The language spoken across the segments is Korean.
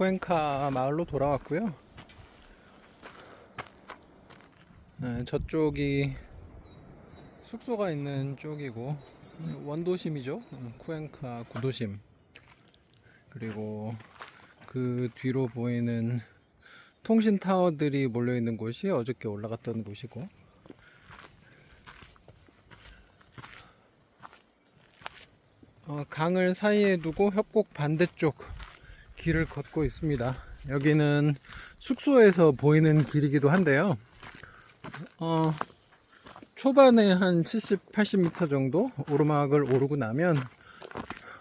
쿠엔카 마을로 돌아왔고요. 네, 저쪽이 숙소가 있는 쪽이고 원도심이죠. 음, 쿠엔카 구도심. 그리고 그 뒤로 보이는 통신 타워들이 몰려 있는 곳이 어저께 올라갔던 곳이고 어, 강을 사이에 두고 협곡 반대쪽 길을 걷고 있습니다. 여기는 숙소에서 보이는 길이기도 한데요. 어, 초반에 한 70, 80m 정도 오르막을 오르고 나면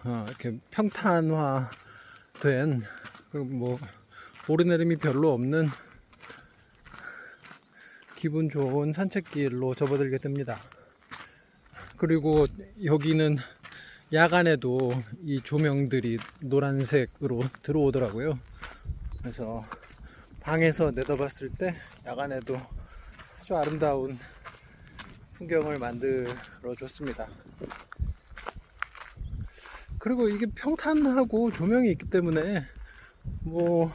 어, 이렇게 평탄화된 그뭐 오르내림이 별로 없는 기분 좋은 산책길로 접어들게 됩니다. 그리고 여기는 야간에도 이 조명들이 노란색으로 들어오더라고요. 그래서 방에서 내다봤을 때 야간에도 아주 아름다운 풍경을 만들어 줬습니다. 그리고 이게 평탄하고 조명이 있기 때문에 뭐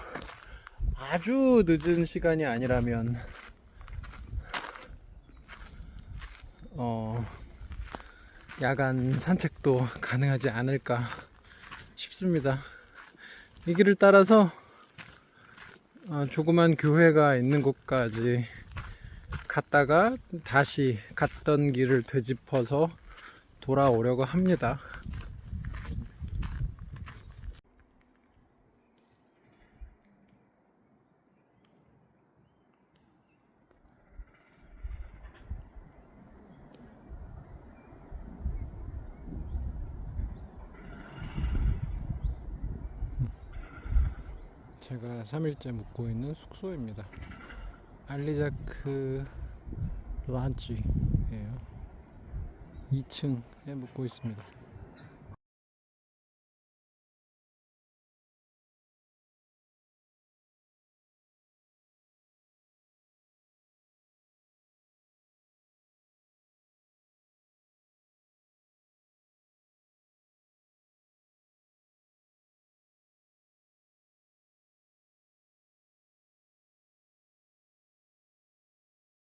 아주 늦은 시간이 아니라면 어 야간 산책도 가능하지 않을까 싶습니다. 이 길을 따라서 어, 조그만 교회가 있는 곳까지 갔다가 다시 갔던 길을 되짚어서 돌아오려고 합니다. 제가 3일째 묵고 있는 숙소입니다. 알리자크 라지예요. 2층에 묵고 있습니다.